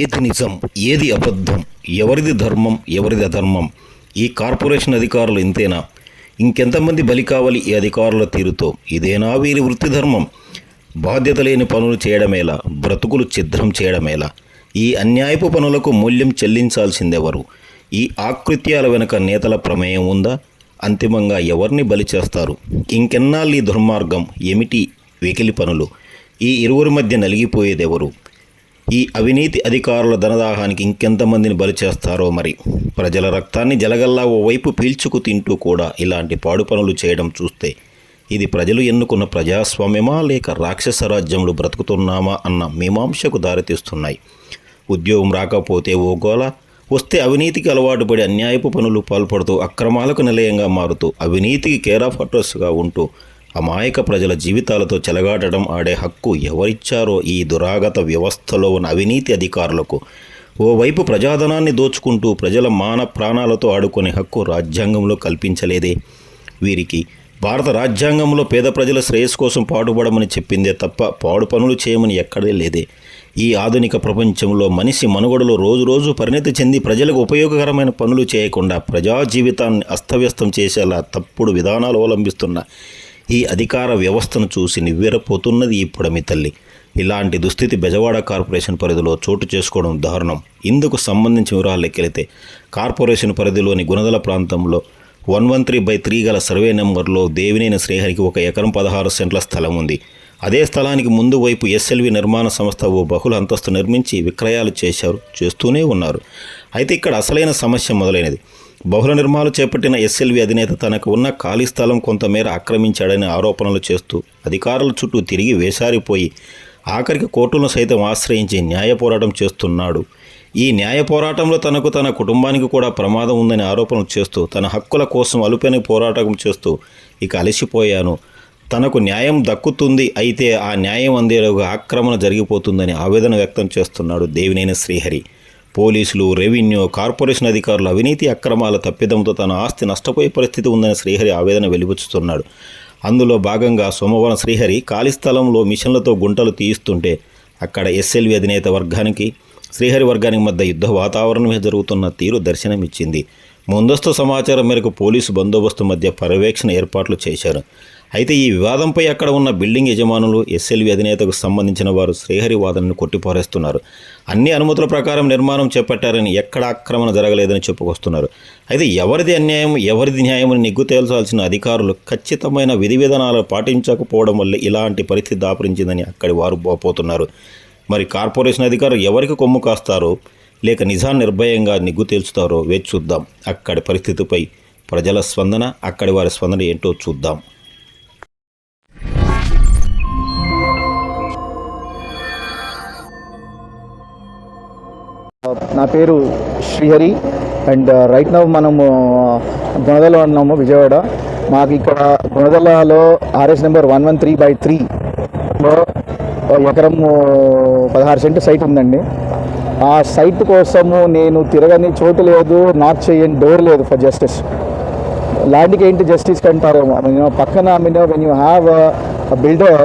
ఏది నిజం ఏది అబద్ధం ఎవరిది ధర్మం ఎవరిది అధర్మం? ఈ కార్పొరేషన్ అధికారులు ఇంతేనా? ఇంకెంతమంది బలి కావాలి ఈ అధికారుల తీరుతో? ఇదేనా వీరి వృత్తి ధర్మం? బాధ్యత లేని పనులు చేయడమేలా? బ్రతుకులు ఛిద్రం చేయడమేలా? ఈ అన్యాయపు పనులకు మూల్యం చెల్లించాల్సిందెవరు? ఈ ఆకృత్యాల వెనుక నేతల ప్రమేయం ఉందా? అంతిమంగా ఎవరిని బలి చేస్తారు? ఇంకెన్నాళ్ళు ఈ దుర్మార్గం? ఏమిటి? వెకిలి పనులు? ఈ ఇరువురి మధ్య నలిగిపోయేదెవరు? ఈ అవినీతి అధికారుల ధనదాహానికి ఇంకెంతమందిని బలి చేస్తారో మరి? ప్రజల రక్తాన్ని జలగల్లా ఓవైపు పీల్చుకు తింటూ కూడా ఇలాంటి పాడు పనులు చేయడం చూస్తే ఇది ప్రజలు ఎన్నుకున్న ప్రజాస్వామ్యమా లేక రాక్షస రాజ్యంలో బ్రతుకుతున్నామా అన్న మీమాంసకు దారితీస్తున్నాయి. ఉద్యోగం రాకపోతే ఓ గోల వస్తే అవినీతికి అలవాటు పడి అన్యాయపు పనులు పాల్పడుతూ అక్రమాలకు నిలయంగా మారుతూ అవినీతికి కేర్ ఆఫ్ అడ్రస్గా ఉంటూ అమాయక ప్రజల జీవితాలతో చెలగాటడం ఆడే హక్కు ఎవరిచ్చారో ఈ దురాగత వ్యవస్థలో ఉన్న అవినీతి అధికారులకు. ఓవైపు ప్రజాధనాన్ని దోచుకుంటూ ప్రజల మాన ప్రాణాలతో ఆడుకునే హక్కు రాజ్యాంగంలో కల్పించలేదే. వీరికి భారత రాజ్యాంగంలో పేద ప్రజల శ్రేయస్సు కోసం పాటుపడమని చెప్పిందే తప్ప పాడు పనులు చేయమని ఎక్కడే లేదే. ఈ ఆధునిక ప్రపంచంలో మనిషి మనుగడలో రోజు రోజు పరిణతి చెంది ప్రజలకు ఉపయోగకరమైన పనులు చేయకుండా ప్రజా జీవితాన్ని అస్తవ్యస్తం చేసేలా తప్పుడు విధానాలు అవలంబిస్తున్న ఈ అధికార వ్యవస్థను చూసి నివ్వెరపోతున్నది ఈ పొడమి తల్లి. ఇలాంటి దుస్థితి బెజవాడ కార్పొరేషన్ పరిధిలో చోటు చేసుకోవడం దారుణం. ఇందుకు సంబంధించిన వివరాలు లెక్కెళితే కార్పొరేషన్ పరిధిలోని గుణదల ప్రాంతంలో one one three by three గల సర్వే నెంబర్లో దేవినేని శ్రీహరికి ఒక ఎకరం పదహారు సెంట్ల స్థలం ఉంది. అదే స్థలానికి ముందు వైపు ఎస్ఎల్వి నిర్మాణ సంస్థ ఓ బహుళ అంతస్తు నిర్మించి విక్రయాలు చేశారు చేస్తూనే ఉన్నారు. అయితే ఇక్కడ అసలైన సమస్య మొదలైనది. బహుళ నిర్మాణాలు చేపట్టిన ఎస్ఎల్వి అధినేత తనకు ఉన్న ఖాళీ స్థలం కొంతమేర ఆక్రమించాడని ఆరోపణలు చేస్తూ అధికారుల చుట్టూ తిరిగి వేసారిపోయి ఆఖరికి కోర్టులను సైతం ఆశ్రయించి న్యాయ పోరాటం చేస్తున్నాడు. ఈ న్యాయ పోరాటంలో తనకు తన కుటుంబానికి కూడా ప్రమాదం ఉందని ఆరోపణలు చేస్తూ తన హక్కుల కోసం అలుపెని పోరాటం చేస్తూ ఇక అలసిపోయాను. తనకు న్యాయం దక్కుతుంది అయితే ఆ న్యాయం అందేలోగా ఆక్రమణ జరిగిపోతుందని ఆవేదన వ్యక్తం చేస్తున్నాడు దేవినేని శ్రీహరి. పోలీసులు రెవెన్యూ కార్పొరేషన్ అధికారులు అవినీతి అక్రమాల తప్పిదంతో తన ఆస్తి నష్టపోయే పరిస్థితి ఉందని శ్రీహరి ఆవేదన వెలిబుచ్చుతున్నాడు. అందులో భాగంగా సోమవారం శ్రీహరి ఖాళీ స్థలంలో మిషన్లతో గుంటలు తీయిస్తుంటే అక్కడ ఎస్ఎల్వి అధినేత వర్గానికి శ్రీహరి వర్గానికి మధ్య యుద్ధ వాతావరణమే జరుగుతున్న తీరు దర్శనమిచ్చింది. ముందస్తు సమాచారం మేరకు పోలీసు బందోబస్తు మధ్య పర్యవేక్షణ ఏర్పాట్లు చేశారు. అయితే ఈ వివాదంపై అక్కడ ఉన్న బిల్డింగ్ యజమానులు ఎస్ఎల్వి అధినేతకు సంబంధించిన వారు శ్రీహరి వాదనను కొట్టిపారేస్తున్నారు. అన్ని అనుమతుల ప్రకారం నిర్మాణం చేపట్టారని ఎక్కడ ఆక్రమణ జరగలేదని చెప్పుకొస్తున్నారు. అయితే ఎవరిది అన్యాయం ఎవరిది న్యాయం అని నిగ్గు తేల్చాల్సిన అధికారులు ఖచ్చితమైన విధి విధానాలు పాటించకపోవడం వల్ల ఇలాంటి పరిస్థితి దాపురించిందని అక్కడి వారు పోతున్నారు మరి కార్పొరేషన్ అధికారులు ఎవరికి కొమ్ము కాస్తారో లేక నిజా నిర్భయంగా నిగ్గు తేల్చుతారో వేచి చూద్దాం. అక్కడి పరిస్థితిపై ప్రజల స్పందన అక్కడి వారి స్పందన ఏంటో చూద్దాం. నా పేరు Srihari and uh, right now మనము uh, గుణదల ఉన్నాము విజయవాడ. మాకు ఇక్కడ గుణదలలో RS number one one three by three uh, ఎకరం పదహారు సెంటు సైట్ ఉందండి. ఆ సైట్ కోసము నేను తిరగని చోటు లేదు నాక్ చేయని డోర్ లేదు ఫర్ జస్టిస్ ల్యాండ్కి ఏంటి జస్టిస్ కంటారు? పక్కన mean, పక్కన వెన్ యూ హ్యావ్ బిల్డర్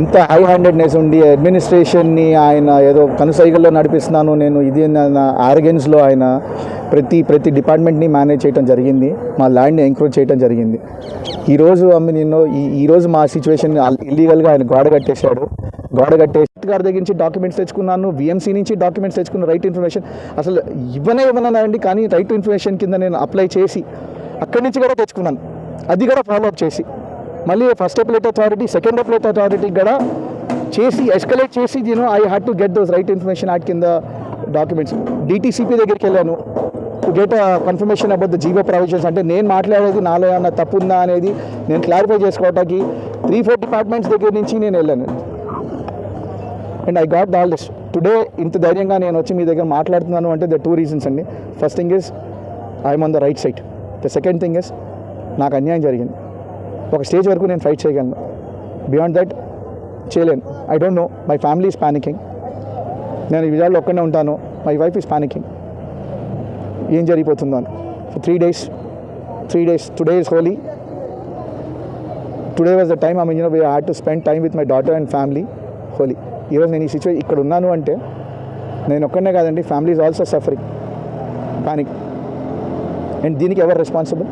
ఇంత హై హ్యాండెడ్నెస్ ఉండి అడ్మినిస్ట్రేషన్ని ఆయన ఏదో కనుసైగల్లో నడిపిస్తున్నాను నేను ఇది నా ఆర్గెన్స్లో ఆయన ప్రతి ప్రతి డిపార్ట్మెంట్ని మేనేజ్ చేయడం జరిగింది మా ల్యాండ్ని ఎంక్రోచ్ చేయడం జరిగింది. ఈరోజు అమ్మి నేను ఈ ఈరోజు మా సిచ్యువేషన్ ఇల్లీగల్గా ఆయన గోడ కట్టేశాడు. గోడ కట్టేసి గారి దగ్గర నుంచి డాక్యుమెంట్స్ తెచ్చుకున్నాను విఎంసీ నుంచి డాక్యుమెంట్స్ తెచ్చుకున్న రైట్ ఇన్ఫర్మేషన్ అసలు ఇవ్వనే ఇవ్వనండి కానీ రైట్ ఇన్ఫర్మేషన్ కింద నేను అప్లై చేసి అక్కడి నుంచి కూడా తెచ్చుకున్నాను. అది కూడా ఫాలో అప్ చేసి. మళ్ళీ first appellate authority second appellate authority కూడా చేసి ఎస్కలేట్ చేసి నేను I had to get those right information act కింద డాక్యుమెంట్స్ డిటీసీపీ దగ్గరికి వెళ్ళాను. To get confirmation about the GO provisions అంటే నేను మాట్లాడేది నాలో ఏమన్నా తప్పు ఉందా అనేది నేను క్లారిఫై చేసుకోవడానికి త్రీ ఫోర్ డిపార్ట్మెంట్స్ దగ్గర నుంచి నేను వెళ్ళాను. And I got all this today ఇంత ధైర్యంగా నేను వచ్చి మీ దగ్గర మాట్లాడుతున్నాను అంటే ద టూ రీజన్స్ అండి. First thing is I'm on the right side the second thing is నాకు అన్యాయం జరిగింది. ఒక స్టేజ్ వరకు నేను ఫైట్ చేయగలను. బియాండ్ దట్ చేయలేను. I don't know my family is panicking నేను ఈ విజయాల్లో ఒక్కనే ఉంటాను. మై వైఫ్ ఈస్ ప్యానికింగ్ ఏం జరిగిపోతుందో అని. Three days three days today is Holi today was the time I mean we had to spend time with my daughter and family Holi ఈరోజు నేను ఈ సిచ్యువేషన్ ఇక్కడ ఉన్నాను అంటే నేను ఒక్కనే కాదండి family is also suffering panic and దీనికి ఎవరు రెస్పాన్సిబుల్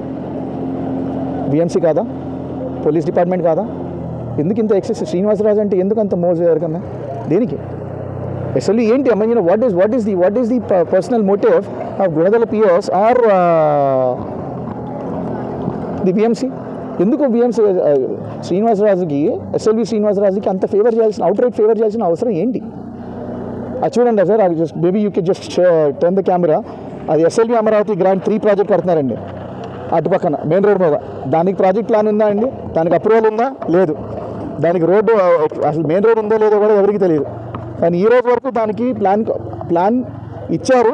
బిఎంసీ కాదా? పోలీస్ డిపార్ట్మెంట్ కాదా? ఎందుకు ఇంత ఎక్సెస్ శ్రీనివాసరాజు అంటే ఎందుకు అంత మోజు ఎవరికన్నా దేనికి? అసలు ఏంటి అమ్మ? You know what is what is the what is the personal motive of Gunadala PS or the BMC ఎందుకు బిఎంసీ uh, శ్రీనివాసరాజుకి ఎస్ఎల్వి శ్రీనివాసరాజుకి అంత ఫేవర్ చేయాల్సిన అవుట్ రైట్ ఫేవర్ చేయాల్సిన అవసరం ఏంటి? అది చూడండి సార్ uh, అది just baby you can just turn the camera అది SLV Amaravati grand three project కడుతున్నారండి. అటు పక్కన మెయిన్ రోడ్ మీద. దానికి ప్రాజెక్ట్ ప్లాన్ ఉందా అండి? దానికి అప్రూవల్ ఉందా? లేదు. దానికి రోడ్డు అసలు మెయిన్ రోడ్ ఉందో లేదో కూడా ఎవరికి తెలియదు. కానీ ఈ రోజు వరకు దానికి ప్లాన్ ప్లాన్ ఇచ్చారు.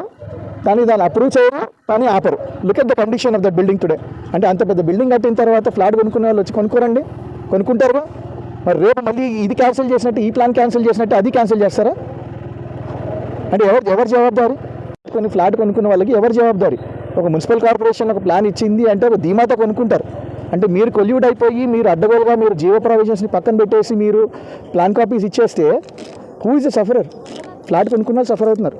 కానీ దాన్ని అప్రూవ్ చేయరు కానీ ఆపరు. Look at the condition of the building today అంటే అంత పెద్ద బిల్డింగ్ కట్టిన తర్వాత ఫ్లాట్ కొనుక్కునే వాళ్ళు వచ్చి కొనుక్కోరండి. కొనుక్కుంటారు మరి రేపు మళ్ళీ ఇది క్యాన్సిల్ చేసినట్టు ఈ ప్లాన్ క్యాన్సిల్ చేసినట్టు అది క్యాన్సిల్ చేస్తారా? అంటే ఎవరు ఎవరు జవాబారి కొన్ని ఫ్లాట్ కొనుక్కున్న వాళ్ళకి ఎవరు జవాబారి ఒక మున్సిపల్ కార్పొరేషన్ ఒక ప్లాన్ ఇచ్చింది అంటే ఒక ధీమాతో కొనుక్కుంటారు. అంటే మీరు కొల్యూడ్ అయిపోయి మీరు అడ్డగోలుగా మీరు జీవ ప్రావిజన్స్ని పక్కన పెట్టేసి మీరు ప్లాన్ కాపీస్ ఇచ్చేస్తే who is the sufferer flat కొనుక్కున్నారు సఫర్ అవుతున్నారు.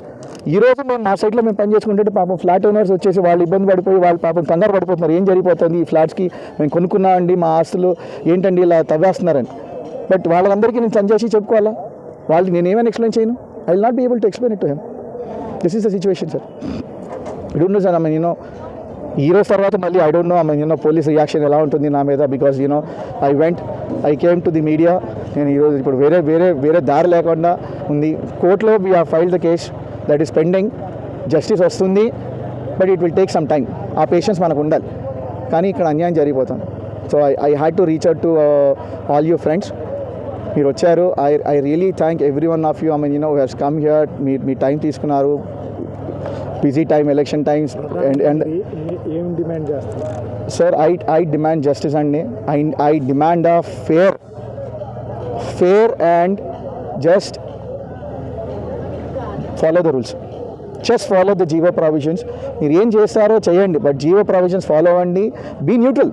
ఈ రోజు మేము మా సైట్లో మేము పని చేసుకుంటే పాపం ఫ్లాట్ ఓనర్స్ వచ్చేసి వాళ్ళు ఇబ్బంది పడిపోయి వాళ్ళు పాపం కంగారు పడిపోతున్నారు. ఏం జరిగిపోతుంది? ఈ ఫ్లాట్స్కి మేము కొనుక్కున్నామండి మా ఆస్తులు ఏంటండి ఇలా తవ్వేస్తున్నారని. బట్ వాళ్ళందరికీ నేను సంజేసి చెప్పుకోవాలా? వాళ్ళకి నేను ఏమైనా ఎక్స్ప్లెయిన్ చేయను? I will not be able to explain it to him this is the situation sir I don't know sir I mean you know ఈ రోజు తర్వాత మళ్ళీ I don't know I mean you know police reaction ఎలా ఉంటుంది నా మీద? Because you know I went I came to the media నేను ఈరోజు ఇప్పుడు వేరే వేరే వేరే దారి లేకుండా ఉంది. కోర్టులో we uh file the case that is pending justice వస్తుంది but it will take some time uh patience మనకు ఉండాలి. కానీ ఇక్కడ అన్యాయం జరిగిపోతుంది. So I I had to reach out to all you friends మీరు వచ్చారు. I I really thank every one of you I mean you know has come here మీ మీ time తీసుకున్నారు. Busy time election times and and ఏం demand చేస్తారు? Sir I I demand justice అండి I I demand a fair fair and just follow the rules just follow the GO provisions మీరు ఏం చేస్తారో చేయండి but GO provisions follow అవ్వండి be neutral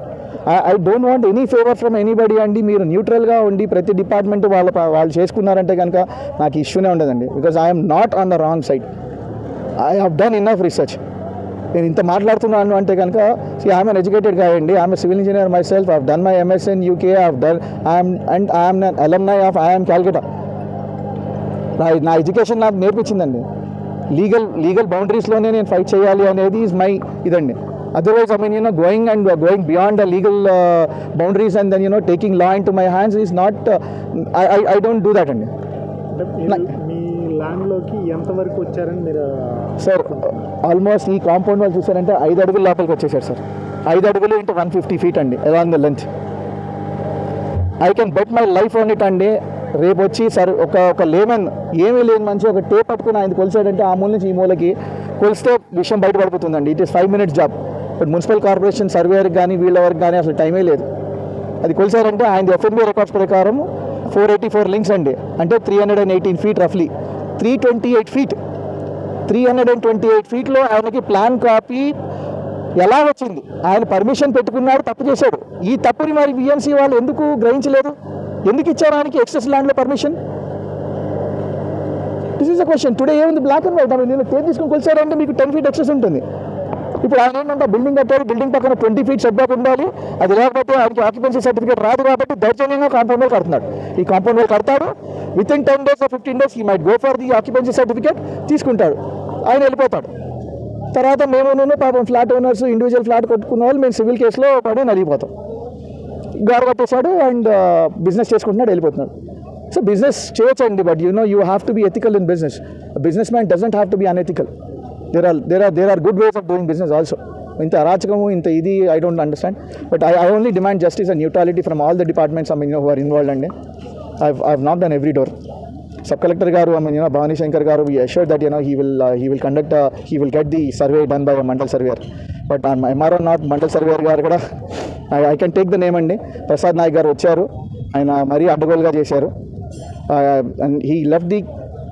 I don't want any favour from anybody అండి మీరు న్యూట్రల్గా ఉండి ప్రతి డిపార్ట్మెంట్ వాళ్ళ వాళ్ళు చేసుకున్నారంటే కనుక నాకు ఇష్యూనే ఉండదండి because I'm not on the wrong side I have done enough research నేను ఇంత మాట్లాడుతున్నాను అంటే కనుక సి ఐఎమ్ అన్ ఎడ్యుకేటెడ్ అండి. I'm civil engineer myself I've done my MS in UK I've done IIM and I'm alumni of IIM Calcutta నా నా education నాకు నేర్పించిందండి. Legal legal బౌండరీస్లోనే నేను ఫైట్ చేయాలి అనేది ఈజ్ మై ఇదండి. Otherwise I mean you know going and going beyond the legal boundaries and then you know taking law into my hands is not I I don't do that అండి. ల్యాండ్లోకి ఎంతవరకు వచ్చారని మీరు sir almost ఈ compound వాళ్ళు చూసారంటే ఐదు అడుగుల లోపలికి వచ్చేసారు సార్. ఐదు అడుగులు ఇంటూ వన్ ఫిఫ్టీ ఫీట్ అండి along the length I can bet my life on it అండి. రేపు వచ్చి సార్ ఒక ఒక లేమన్ ఏమీ లేని మంచి ఒక టేప్ పట్టుకుని ఆయన కొలిసాడంటే ఆ మూల నుంచి ఈ మూలకి కొలిస్తే విషయం బయటపడిపోతుందండి. It is five minutes job but municipal corporation సర్వేయర్కి కానీ వీళ్ళ వరకు కానీ అసలు టైమే లేదు. అది కొలిసారంటే ఆయన ఎఫ్ఎన్బి రికార్డ్స్ ప్రకారం ఫోర్ ఎయిటీ ఫోర్ లింక్స్ అండి. అంటే three hundred and eighteen feet రఫ్లీ three twenty eight feet three hundred and twenty eight ఫీట్లో ఆయనకి ప్లాన్ కాపీ ఎలా వచ్చింది? ఆయన పర్మిషన్ పెట్టుకున్నాడు తప్పు చేశాడు. ఈ తప్పుని మరి బిఎంసీ వాళ్ళు ఎందుకు గ్రహించలేదు? ఎందుకు ఇచ్చారు ఆయనకి ఎక్సెస్ ల్యాండ్లో permission this is a question today ఏముంది? బ్లాక్ అండ్ వైట్ నేను టేప్ తీసుకుని కొలిచారంటే మీకు టెన్ ఫీట్ ఎక్సెస్ ఉంటుంది. ఇప్పుడు ఆయన ఏంటంటే బిల్డింగ్ కట్టారు బిల్డింగ్ పక్కన ట్వంటీ ఫీట్ సెట్ బ్యాక్ ఉండాలి. అది లేకపోతే ఆయనకి ఆక్యుపెన్సీ సర్టిఫికేట్ రాదు కాబట్టి దౌర్జన్యంగా కాంపౌండ్ వాల్ కడుతున్నాడు. ఈ కాంపౌండ్ వాల్ కడతాడు. Within ten days fifteen days he might go for the occupancy certificate తీసుకుంటాడు. ఆయన వెళ్ళిపోతాడు. తర్వాత మేము పాపం ఫ్లాట్ ఓనర్స్ ఇండివిజువల్ ఫ్లాట్ కొట్టుకున్న వాళ్ళు మేము సివిల్ కేసులో పడి నలిగిపోతాం. గారు కట్టేశాడు అండ్ బిజినెస్ చేసుకుంటున్నాడు వెళ్ళిపోతున్నాడు. సో బిజినెస్ చేయొచ్చండి but you know you have to be ethical in business businessman doesn't have to be unethical there are there are there are good ways of doing business also ఇంత అరాచకము ఇంత ఇది I don't understand but I I only demand justice and neutrality from all the departments I mean who are involved అండి I I not done every door sub collector గారు I mean you know Bhavani Shankar గారు we assure that you know he will he will conduct he will get the survey done by mandal surveyor but MRO not mandal surveyor గారు కూడా I can take the name అండి ప్రసాద్ నాయక్ గారు వచ్చారు. ఆయన మరీ అడ్డగోలుగా చేశారు. And he left the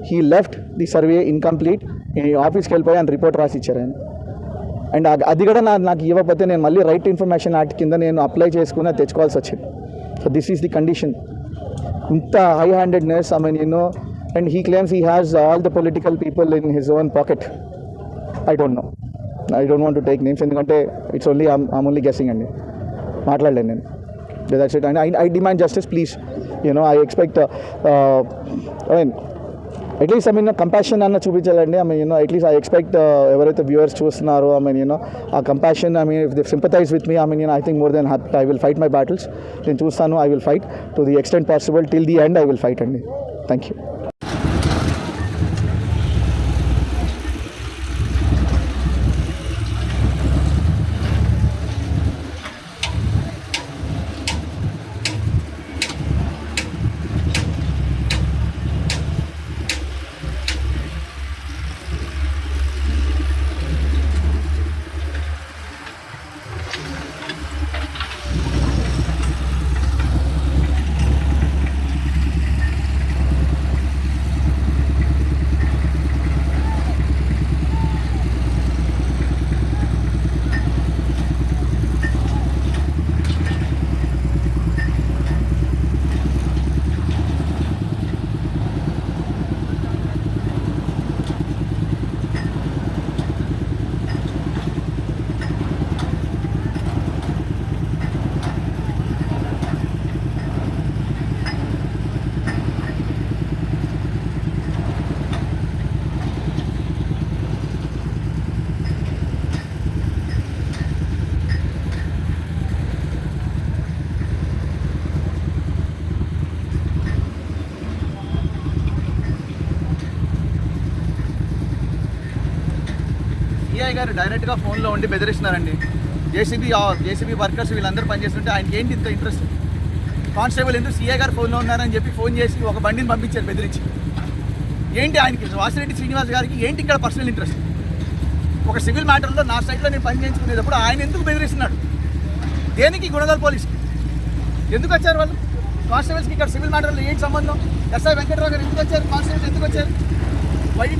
he left the survey incomplete ఆఫీస్కి వెళ్ళిపోయి ఆయన రిపోర్ట్ రాసి ఇచ్చారు ఆయన అండ్ అది- కూడా నా నాకు ఇవ్వకపోతే నేను మళ్ళీ రైట్ ఇన్ఫర్మేషన్ యాక్ట్ కింద నేను అప్లై చేసుకుని తెచ్చుకోవాల్సి వచ్చింది. So this is the condition ఇంత high handedness I mean you know and he claims he has all the political people in his own pocket I don't know I don't want to take names ఎందుకంటే it's only I'm only guessing అండి. మాట్లాడలేను నేను. That's it and I I demand justice please you know I expect I mean at least I mean compassion అన్న చూపించాలండి. I mean you know at least I expect ఎవరైతే viewers చూస్తున్నారో I mean you know uh compassion I mean if they sympathize with me I mean you know I think more than happy I will fight my battles నేను చూస్తాను I will fight to the extent possible till the end I will fight అండి. Thank you CI గారు డైరెక్ట్గా ఫోన్లో ఉండి బెదిరిస్తున్నారండి. JCB JCB workers వీళ్ళందరూ పనిచేస్తుంటే ఆయనకి ఏంటి ఇంత ఇంట్రెస్ట్ కానిస్టేబుల్ ఎందుకు సీఏ గారు ఫోన్లో ఉన్నారని చెప్పి ఫోన్ చేసి ఒక బండిని పంపించారు బెదిరించి. ఏంటి ఆయనకి? వాసిరెడ్డి శ్రీనివాస్ గారికి ఏంటి ఇక్కడ పర్సనల్ ఇంట్రెస్ట్ ఒక సివిల్ మ్యాటర్లో నా సైట్లో నేను పని చేయించుకునేటప్పుడు ఆయన ఎందుకు బెదిరిస్తున్నాడు? దేనికి గుణదల పోలీస్కి ఎందుకు వచ్చారు వాళ్ళు? కానిస్టేబుల్స్కి ఇక్కడ సివిల్ మ్యాటర్లో ఏంటి సంబంధం? ఎస్ఐ వెంకటరావు గారు ఎందుకు వచ్చారు? కానిస్టేబుల్స్ ఎందుకు వచ్చారు? వైట్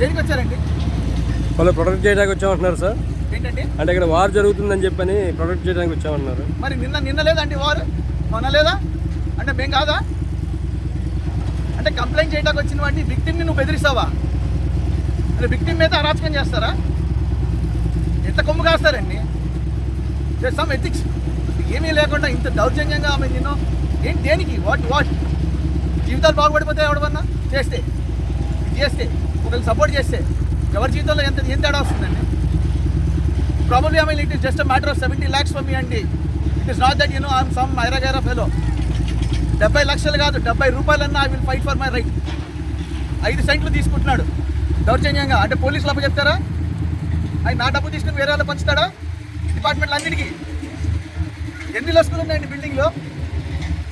దేనికి వచ్చారండి? వాళ్ళు ప్రొటెక్ట్ చేయడానికి వచ్చామంటున్నారు సార్. ఏంటండి? అంటే ఇక్కడ వార్ జరుగుతుందని చెప్పని ప్రొటెక్ట్ చేయడానికి వచ్చామన్నారు మరి నిన్న నిన్న లేదండి వారు మొన్న లేదా? అంటే మేం కాదా? అంటే కంప్లైంట్ చేయడానికి వచ్చిన వాడిని విక్టిమ్ని నువ్వు బెదిరిస్తావా? అంటే విక్టిమ్ మీద అరాచకం చేస్తారా? ఎంత కొమ్ము కాస్తారండి? సమ్ ఎథిక్స్ ఏమీ లేకుండా ఇంత దౌర్జన్యంగా ఆమె నిన్ను ఏంటి దేనికి? వాట్ వాట్ జీవితాలు బాగుపడిపోతే ఎవడమన్నా? చేస్తే. చేస్తే. ఒకరికి సపోర్ట్ చేస్తే. ఎవరి జీవితంలో ఎంత ఏం తేడా వస్తుందండి? Problem I mean it is just matter of seventy lakhs for me అండి it is not that you know I'm some Myra fellow డెబ్బై లక్షలు కాదు డెబ్బై రూపాయలన్నా I will fight for my right ఐదు సెంట్లు తీసుకుంటున్నాడు. దౌర్జన్యంగా. అంటే పోలీసులు అప్ప చెప్తారా ఆయన నా డబ్బు తీసుకుని వేరే వాళ్ళు పంచుతాడా? డిపార్ట్మెంట్లు అన్నిటికీ. ఎన్ని లస్కులు ఉన్నాయండి బిల్డింగ్లో?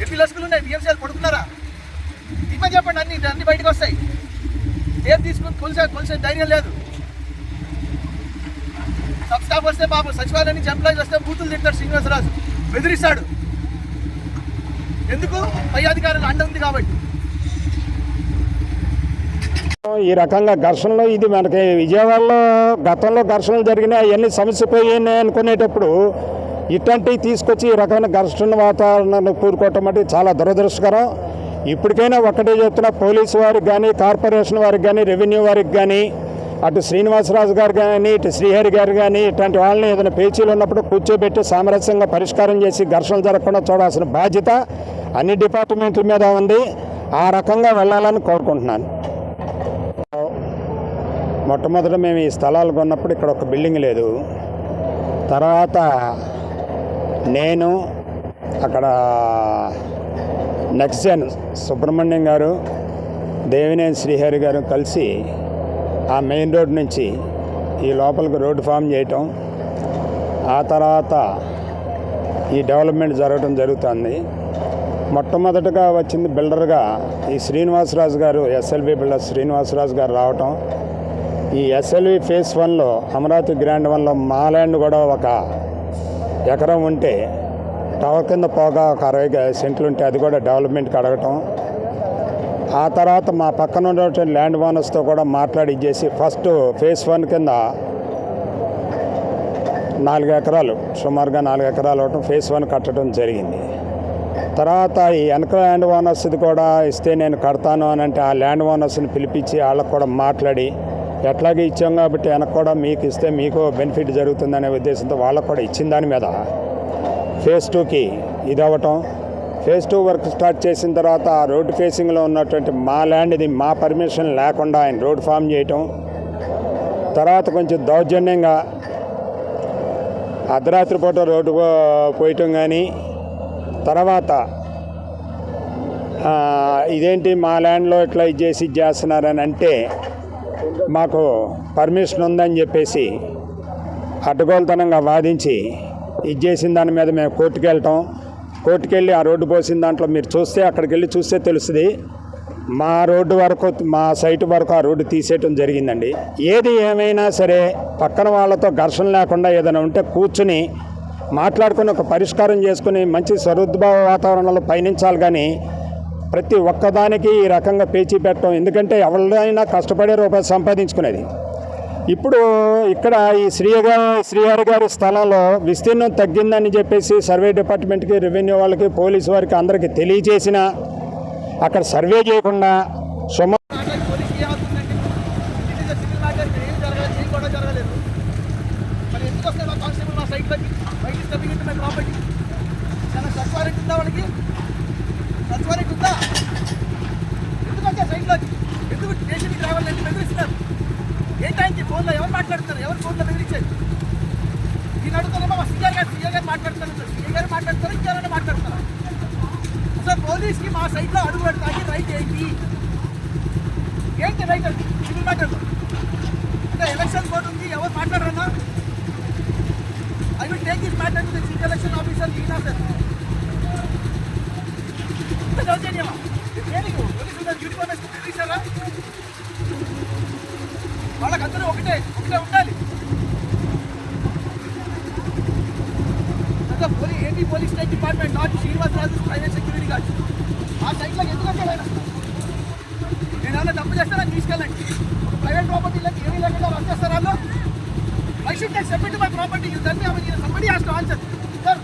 ఎన్ని లస్కులు ఉన్నాయి? బిఎంసీఆర్ కొడుకున్నారా ఇవ్వ చెప్పండి అన్ని అన్ని బయటకు వస్తాయి. ఏం తీసుకుని కొలిసే కొలిసే ధైర్యం లేదు. సబ్ స్టాఫ్ వస్తే బాబు సచివాలయం నుంచి ఎంప్లాయీస్ వస్తే బూతులు తింటాడు శ్రీనివాసరాజు. బెదిరిస్తాడు. ఎందుకు? పై అధికారులు అండ ఉంది కాబట్టి. ఈ రకంగా ఘర్షణలు ఇది మనకి విజయవాడలో గతంలో ఘర్షణలు జరిగినాయి అవన్నీ సమస్యపోయాయి అనుకునేటప్పుడు ఇట్లాంటివి తీసుకొచ్చి ఈ రకమైన ఘర్షణ వాతావరణాన్ని కూరుకోవటం అంటే చాలా దురదృష్టకరం. ఇప్పటికైనా ఒక్కటే చెప్తున్నా పోలీసు వారికి కానీ కార్పొరేషన్ వారికి కానీ రెవెన్యూ వారికి కానీ అటు శ్రీనివాసరాజు గారు కానీ ఇటు శ్రీహరి గారు కానీ ఇట్లాంటి వాళ్ళని ఏదైనా పేచీలు ఉన్నప్పుడు కూర్చోబెట్టి సామరస్యంగా పరిష్కారం చేసి ఘర్షణలు జరగకుండా చూడాల్సిన బాధ్యత అన్ని డిపార్ట్మెంట్ల మీద ఉంది. ఆ రకంగా వెళ్ళాలని కోరుకుంటున్నాను. మొట్టమొదట మేము ఈ స్థలాలు కొన్నప్పుడు ఇక్కడ ఒక బిల్డింగ్ లేదు. తర్వాత నేను అక్కడ నెక్స్ట్ జన్ సుబ్రహ్మణ్యం గారు దేవినేని శ్రీహరి గారు కలిసి ఆ మెయిన్ రోడ్ నుంచి ఈ లోపలికి రోడ్డు ఫామ్ చేయటం ఆ తర్వాత ఈ డెవలప్మెంట్ జరగడం జరుగుతుంది. మొట్టమొదటగా వచ్చింది బిల్డర్గా ఈ శ్రీనివాసరాజు గారు ఎస్ఎల్వి బిల్డర్ శ్రీనివాసరాజు గారు రావటం. ఈ ఎస్ఎల్వి ఫేస్ వన్లో అమరావతి గ్రాండ్ వన్లో మా ల్యాండ్ కూడా ఒక ఎకరం ఉంటే టవర్ కింద పోగా ఒక అరవై సెంట్లు ఉంటే అది కూడా డెవలప్మెంట్కి అడగటం. ఆ తర్వాత మా పక్కన ఉన్నటువంటి ల్యాండ్ ఓనర్స్తో కూడా మాట్లాడి ఇచ్చేసి ఫస్ట్ ఫేస్ వన్ కింద నాలుగు ఎకరాలు సుమారుగా నాలుగు ఎకరాలు అవటం ఫేస్ వన్ కట్టడం జరిగింది. తర్వాత ఈ వెనక ల్యాండ్ ఓనర్స్ది కూడా ఇస్తే నేను కడతాను అని అంటే ఆ ల్యాండ్ ఓనర్స్ని పిలిపించి వాళ్ళకు కూడా మాట్లాడి ఎట్లాగే ఇచ్చాం కాబట్టి వెనక కూడా మీకు ఇస్తే మీకు బెనిఫిట్ జరుగుతుందనే ఉద్దేశంతో వాళ్ళకు కూడా ఇచ్చిన దాని మీద ఫేజ్ టూకి ఇది అవ్వటం ఫేజ్ టూ వర్క్ స్టార్ట్ చేసిన తర్వాత ఆ రోడ్డు ఫేసింగ్లో ఉన్నటువంటి మా ల్యాండ్ ఇది మా పర్మిషన్ లేకుండా ఆయన రోడ్ ఫామ్ చేయటం. తర్వాత కొంచెం దౌర్జన్యంగా అర్ధరాత్రి పూట రోడ్డు పోయటం కానీ తర్వాత ఇదేంటి మా ల్యాండ్లో ఇట్లా ఇది చేసి చేస్తున్నారని అంటే మాకు పర్మిషన్ ఉందని చెప్పేసి అడ్డగోలుతనంగా వాదించి ఇది చేసిన దాని మీద మేము కోర్టుకు వెళ్ళటం కోర్టుకు వెళ్ళి ఆ రోడ్డు పోసిన దాంట్లో మీరు చూస్తే అక్కడికి వెళ్ళి చూస్తే తెలుస్తుంది. మా రోడ్డు వరకు మా సైట్ వరకు ఆ రోడ్డు తీసేయటం జరిగిందండి. ఏది ఏమైనా సరే పక్కన వాళ్ళతో ఘర్షణ లేకుండా ఏదైనా ఉంటే కూర్చుని మాట్లాడుకుని ఒక పరిష్కారం చేసుకుని మంచి సరుద్భావ వాతావరణంలో పయనించాలి కానీ ప్రతి ఒక్కదానికి ఈ రకంగా పేచీ పెట్టడం ఎందుకంటే ఎవరైనా కష్టపడే రూపాయి సంపాదించుకునేది. ఇప్పుడు ఇక్కడ ఈ శ్రీగా శ్రీహరి గారి స్థలంలో విస్తీర్ణం తగ్గిందని చెప్పేసి సర్వే డిపార్ట్మెంట్కి రెవెన్యూ వాళ్ళకి పోలీసు వారికి అందరికీ తెలియజేసిన అక్కడ సర్వే చేయకుండా సుమ మాట్లాడి పోలీస్ ఏమవుతుందండి ఇది ఇస్ సివిల్ మ్యాటర్ ఏం జరగలేదు ఏం కూడా జరగలేదు మరి ఎందుకు వస్తాయి మా కానిస్టేబుల్ మా సైట్లోకి బయట స్టెప్పింగ్ ఇంటూ మై ప్రాపర్టీ చాలా సర్చ్ వారెంట్ ఉందా వాళ్ళకి సర్చ్ వారెంట్ ఉందా ఎందుకు వచ్చారు సైట్లోకి ఎందుకు స్టేషన్కి రావాలంటే బెదిరిస్తున్నారు ఏ టైంకి ఫోన్లో ఎవరు మాట్లాడుతున్నారు ఎవరు ఫోన్లో బెదిరించారు నేను అడుగుతానేమో మా సీఆర్ గారు సీఆర్ గారు మాట్లాడుతున్నారు సీఆర్ గారు మాట్లాడతారు ఇంకెవరైనా మాట్లాడతారా సార్ పోలీస్కి మా సైట్లో అడుగు పెడతానికి రైట్ ఏంటి ఏంటి రైట్ అది సివిల్ మ్యాటర్ అంటే ఎలక్షన్ కోడ్ ఉంది ఎవరు మాట్లాడరన్నా I will take this matter to the chief election officer ఈనా sir ఇంత దౌర్జన్యమా దేనికి పోలీసులు యూనిఫామ్ వేసుకుని తెలిసారా వాళ్ళకందరూ ఒకటే ఒకటే ఉండాలి అంటే పోలీ AP police state department not Srinivasaraju private security guard ఆ సైట్లో ఎందుకు వచ్చాడు ఆయన నేను ఏమైనా తప్పు చేస్తానని తీసుకెళ్ళండి ఒక ప్రైవేట్ ప్రాపర్టీలోకి ఏమీ లేకుండా వర్క్ చేస్తారు వాళ్ళు I should take submit my property you tell me I mean somebody has to answer sir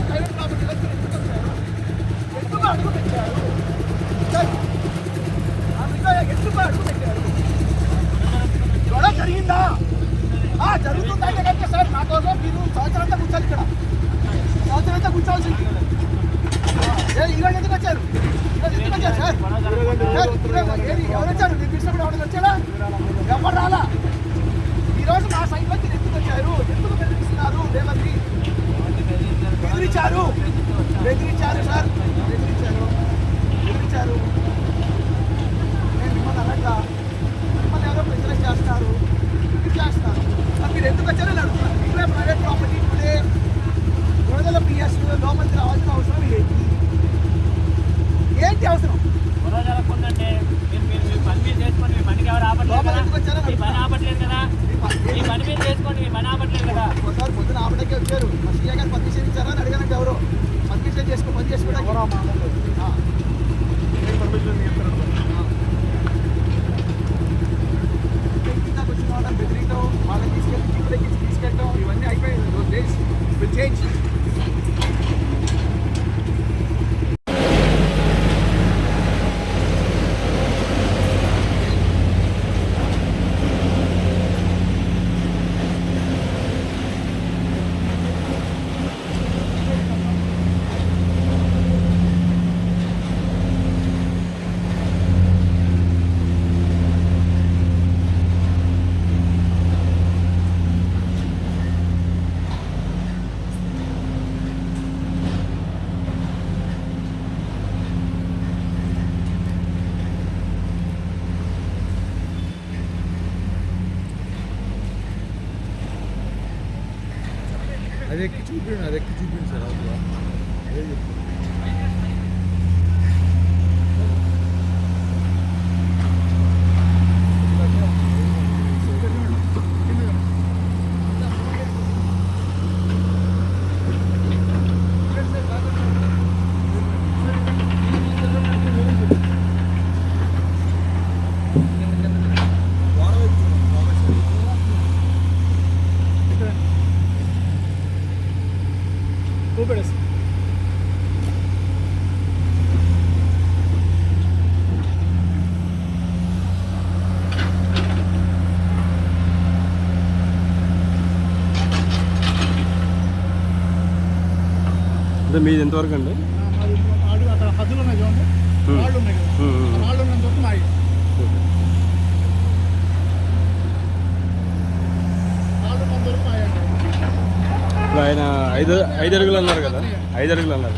private ప్రాపర్టీలోకి ఎందుకు అడుగు పెట్టారు సార్ ఆ విధంగా ఎందుకు అడుగు పెట్టారు గొడవ జరిగిందా ఆ, జరుగుతుందంటే కనుక సార్ నా కోసం మీరు సంవత్సరం అంతా కూర్చోాలి ఇక్కడ సంవత్సరం అంతా కూర్చోవాల్సింది ఏ ఈరోజు ఎందుకు వచ్చారు ఈరోజు ఎందుకు వచ్చారు సార్ సార్ ఈరోజు ఏది ఎవరు వచ్చారు నేను పిలిచినప్పుడు ఎవరు వచ్చారా ఎవరు రాలా ఈరోజు మా సైట్లోకి ఎందుకు వచ్చారు ఎందుకు బెదిరిస్తున్నారు రేవంతి బెదిరించారు బెదిరించారు సార్ బెదిరించారు బెదిరించారు నేను మిమ్మల్ని అనట్లా మిమ్మల్ని ఎవరో ప్రెజరైజ్ చేస్తున్నారు ఇది చేస్తున్నారు మరి మీరు ఎందుకు వచ్చారో ఇక్కడే ప్రైవేట్ ప్రాపర్టీ ఇప్పుడే వరదల పిఎస్ లోపలికి రావాల్సిన అవసరం ఏంటి ఏంటి అవసరం గొడవ జరగకుందంటే మీరు చేసుకోండి ఎవరు మీ పని ఆపట్లేదు కదా మీ మీద చేసుకోండి ఆపట్లేదు కదా ఒకసారి పొద్దున ఆపటకే వచ్చారు మా సీఏ గారు పర్మిషన్ ఇచ్చారా అని అడిగానంటే ఎవరు పర్మిషన్ చేసుకో పని చేసుకోవడానికి ఆ. వచ్చిన వాళ్ళని తీసుకెళ్ళి జీపులకి తీసుకెళ్ళటం ఇవన్నీ అయిపోయింది డేస్ విల్ చేంజ్ అంటే మీది ఎంతవరకు అండి? అక్కడ హద్దులు ఉన్నాయి చూడండి వాళ్ళు ఉన్నాయి కదా ఇప్పుడు ఆయన ఐదు ఐదు అడుగులు అన్నారు కదా. ఐదు అడుగులు అన్నారు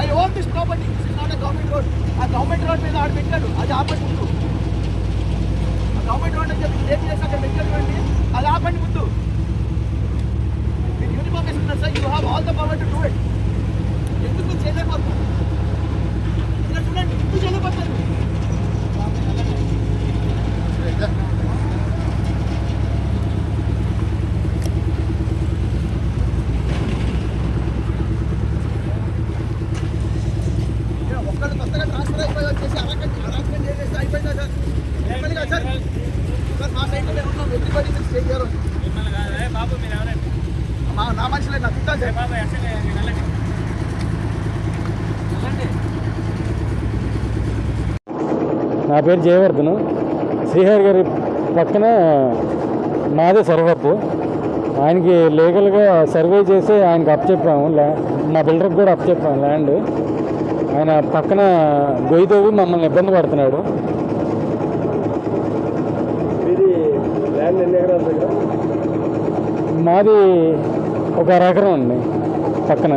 I own this property this is not a government road ఆ గవర్నమెంట్ రోడ్ మీద ఆడు పెట్టాడు. అది ఆపండి ముందు. ఆ గవర్నమెంట్ రోడ్ అని చెప్పి ఏం చేసి అక్కడ పెట్టాడు చూడండి. అది ఆపండి ముందు. మీరు యూనిఫామ్ వేసుకున్నారు sir you have all the power to do it ఎందుకు చేయలేకపోతున్నారు ఇక్కడ చూడండి ఎందుకు చేయలేకపోతున్నారు పేరు జయవర్ధన్. శ్రీహరి గారి పక్కన మాదే సర్వత్తు ఆయనకి లీగల్గా సర్వే చేసి ఆయనకి అప్పచెప్పాము. మా బిల్డర్కి కూడా అప్పచెప్పాము ల్యాండ్ ఆయన పక్కన గొయ్యితోవి మమ్మల్ని ఇబ్బంది పడుతున్నాడు. మాది ఒక రకరం అండి పక్కన.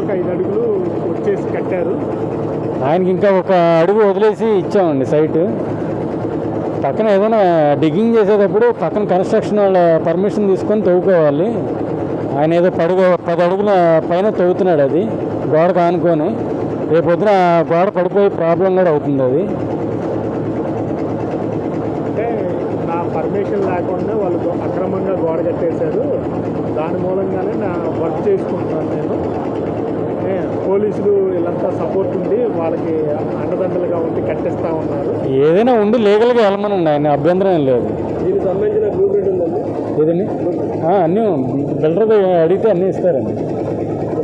ఒక ఐదు అడుగులు వచ్చేసి కట్టారు. ఆయనకి ఇంకా ఒక అడుగు వదిలేసి ఇచ్చామండి సైట్. పక్కన ఏదైనా డిగ్గింగ్ చేసేటప్పుడు పక్కన కన్స్ట్రక్షన్ వాళ్ళ పర్మిషన్ తీసుకొని తవ్వుకోవాలి. ఆయన ఏదో పడుగు పది అడుగుల పైన తవ్వుతున్నాడు అది. గోడకు ఆనుకొని రేపొద్దున గోడ పడిపోయి ప్రాబ్లం కూడా అవుతుంది అది. అంటే నా పర్మిషన్ లేకుండా వాళ్ళు అక్రమంగా గోడ కట్టేశారు. దాని మూలంగానే నా వర్క్ చేసుకుంటున్నాను నేను. పోలీసులు వీళ్ళంతా సపోర్ట్ ఉండి వాళ్ళకి అండదండలుగా ఉండి కట్టిస్తూ ఉన్నారు. ఏదైనా ఉండి లీగల్గా వెళ్ళమనండి ఆయన అభ్యంతరం లేదు. దీనికి సంబంధించిన బ్లూ ప్రింట్ ఉందండి? ఏదండి? ఆ, అన్నీ బిల్డర్ అడిగితే అన్నీ ఇస్తారండి.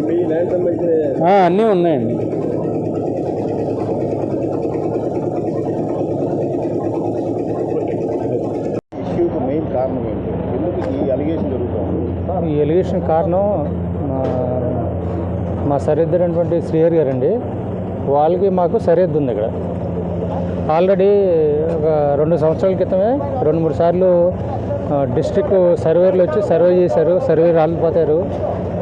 మీ ల్యాండ్ సంబంధించిన ఆ, అన్నీ ఉన్నాయండి. ఇష్యూకి మెయిన్ కారణం ఏంటి? ఎందుకు ఈ అలిగేషన్ జరుగుతుంది. ఈ ఎలిగేషన్ కారణం మా శ్రీహరి గారు అండి శ్రీహరి గారండి. వాళ్ళకి మాకు సరిహద్దు ఉంది ఇక్కడ. ఆల్రెడీ ఒక రెండు సంవత్సరాల క్రితమే రెండు మూడు సార్లు డిస్ట్రిక్ట్ సర్వేర్లు వచ్చి సర్వే చేశారు సర్వే రాలిపోతారు.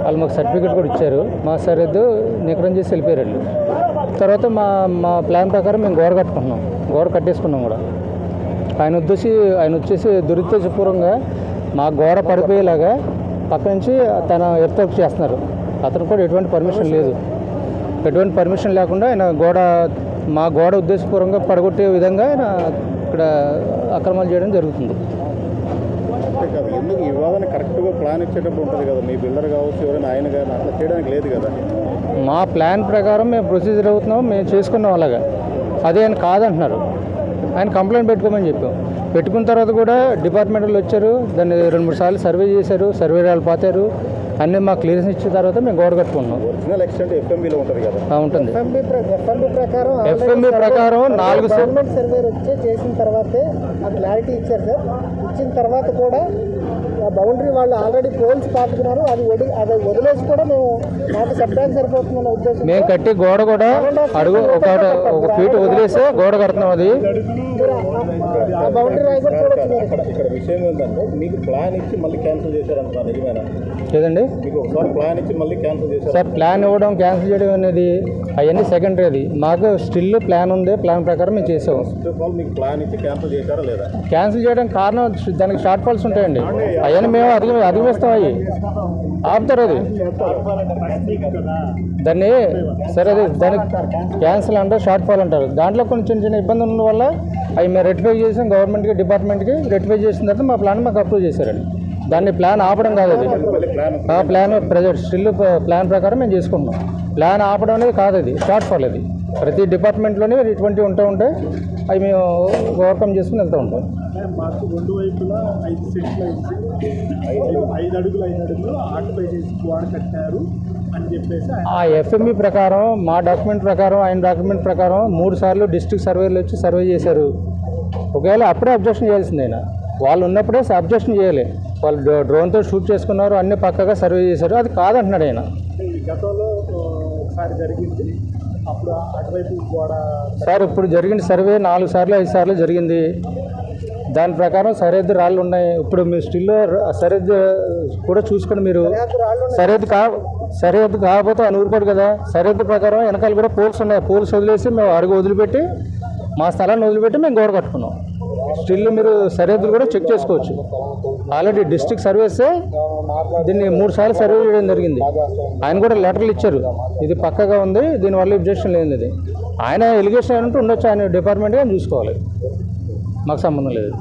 వాళ్ళు మాకు సర్టిఫికేట్ కూడా ఇచ్చారు. మా సరిహద్దు నికరం చేసి వెళ్ళిపోయారు వాళ్ళు. తర్వాత మా మా ప్లాన్ ప్రకారం మేము గోడ కట్టుకుంటున్నాం గోడ కట్టేసుకున్నాం కూడా. ఆయన ఉద్దేశి ఆయన వచ్చేసి దురుద్దేశపూర్వంగా మా గోడ పడిపోయేలాగా పక్క నుంచి తన ఎర్తప్ చేస్తున్నారు. అతను కూడా ఎటువంటి పర్మిషన్ లేదు. ఎటువంటి పర్మిషన్ లేకుండా ఆయన గోడ మా గోడ ఉద్దేశపూర్వకంగా పడగొట్టే విధంగా ఆయన ఇక్కడ అక్రమాలు చేయడం జరుగుతుంది. కాదు. ఎందుకు ఈ వివాదన కరెక్ట్గా ప్లాన్ ఇచ్చేటప్పుడు ఉంటుంది కదా? మీ బిల్డర్ కావచ్చు ఎవరైనా ఆయన కానీ అట్లా చేయడానికి లేదు కదా? మా ప్లాన్ ప్రకారం మేము ప్రొసీజర్ అవుతున్నాం మేము చేసుకున్నాం అలాగా. అదే ఆయన కాదంటున్నారు. ఆయన కంప్లైంట్ పెట్టుకోమని చెప్పాం. పెట్టుకున్న తర్వాత కూడా డిపార్ట్మెంట్ వాళ్ళు వచ్చారు దాన్ని రెండు మూడు సార్లు సర్వే చేశారు సర్వే వాళ్ళు పోతారు. అన్నీ మాకు క్లియరెన్స్ ఇచ్చిన తర్వాత మేము గోడ కట్టుకున్నాం. ఒరిజినల్ ఎక్స్టెంట్ ఎఫ్ఎంబీలో ఉంటుంది కదా? ఉంటుంది. ఎఫ్ఎంబి ప్రకారం ఎఫ్ఎంబి ప్రకారం నాలుగు గవర్నమెంట్ సర్వేర్ వచ్చి చేసిన తర్వాతే ఆ క్లారిటీ ఇచ్చారు సార్. ఇచ్చిన తర్వాత కూడా బౌండరీ వాళ్ళు ఆల్రెడీ పోల్స్ పాతుకున్నారు అది వడి అది వదిలేసి కూడా మేము మాకు సబ్డానికి సరిపోతుందన్న ఉద్దేశం మేము కట్టి గోడ కూడా అడుగు ఒక ఒక ఫీట్ వదిలేసి గోడ కడుతున్నాం అది. ఆ బౌండరీ రాయి కూడా చూడొచ్చు ఇక్కడ ఇక్కడ విషయం ఏంటంటే మీకు ప్లాన్ ఇచ్చి మళ్ళీ క్యాన్సిల్ చేశారంటున్నారు నిజమేనా? ఏదండి? మీకు ఒకసారి ప్లాన్ ఇచ్చి మళ్ళీ క్యాన్సిల్ చేశారు? సార్ ప్లాన్ ఇవ్వడం క్యాన్సిల్ చేయడం అనేది అవన్నీ సెకండరీ అది. మాకు స్టిల్ ప్లాన్ ఉంది ప్లాన్ ప్రకారం మేము చేసాం. ఫస్ట్ ఆఫ్ ఆల్ మీకు ప్లాన్ ఇచ్చి క్యాన్సిల్ చేశారా లేదా? క్యాన్సిల్ చేయడం కారణం దానికి షార్ట్ ఫాల్స్ ఉంటాయండి అవన్నీ మేము అధిగ అధిగమిస్తాం అవి. ఆపుతారు అది. దాన్ని సరే అది దానికి క్యాన్సిల్ అంటారు షార్ట్ ఫాల్ అంటారు. దాంట్లో కొన్ని చిన్న చిన్న ఇబ్బందులు ఉన్న వల్ల అవి మేము రెక్టిఫై చేసాం గవర్నమెంట్కి డిపార్ట్మెంట్కి రెక్టిఫై చేసిన తర్వాత మా ప్లాన్ మాకు అప్రూవ్ చేశారండి. దాన్ని ప్లాన్ ఆపడం కాదు అది. ఆ ప్లాన్ ప్రజెంట్ స్టిల్ ప్లాన్ ప్రకారం మేము చేసుకుంటున్నాం. ప్లాన్ ఆపడం అనేది కాదు అది షార్ట్ ఫాల్ అది ప్రతి డిపార్ట్మెంట్లోనే ఇటువంటివి ఉంటూ ఉంటాయి అవి మేము ఓవర్కమ్ చేసుకుని వెళ్తూ ఉంటాం. ఆ ఎఫ్ఎంఈ ప్రకారం మా డాక్యుమెంట్ ప్రకారం ఆయన డాక్యుమెంట్ ప్రకారం మూడు సార్లు డిస్ట్రిక్ట్ సర్వేలు వచ్చి సర్వే చేశారు. ఒకవేళ అప్పుడే అబ్జెక్షన్ చేయాల్సింది ఆయన వాళ్ళు ఉన్నప్పుడే అబ్జెక్షన్ చేయాలి. వాళ్ళు డ్రో- డ్రోన్తో షూట్ చేసుకున్నారు అన్ని పక్కగా సర్వే చేశారు. అది కాదంటున్నాడు ఆయన. సార్ ఇప్పుడు జరిగిన సర్వే నాలుగు సార్లు ఐదు సార్లు జరిగింది. దాని ప్రకారం సరిహద్దు రాళ్ళు ఉన్నాయి. ఇప్పుడు మీరు స్టిల్ సరిహద్దు కూడా చూసుకొని మీరు. సరిహద్దు కా సరిహద్దు కాకపోతే అని ఊరుకోడు కదా. సరిహద్దు ప్రకారం వెనకాల కూడా పోల్స్ ఉన్నాయి. పోల్స్ వదిలేసి మేము అడుగు వదిలిపెట్టి మా స్థలాన్ని వదిలిపెట్టి మేము గోడ కట్టుకున్నాం. స్టిల్ మీరు సరిహద్దులు కూడా చెక్ చేసుకోవచ్చు. ఆల్రెడీ డిస్టిక్ సర్వీసే దీన్ని మూడు సార్లు సర్వే చేయడం జరిగింది. ఆయన కూడా లెటర్లు ఇచ్చారు. ఇది పక్కగా ఉంది దీనివల్ల అబ్జెక్షన్ లేనిది ఆయన ఎలిగేషన్ అంటూ ఉండొచ్చు ఆయన డిపార్ట్మెంట్గా చూసుకోవాలి. మాకు సంబంధం లేదు.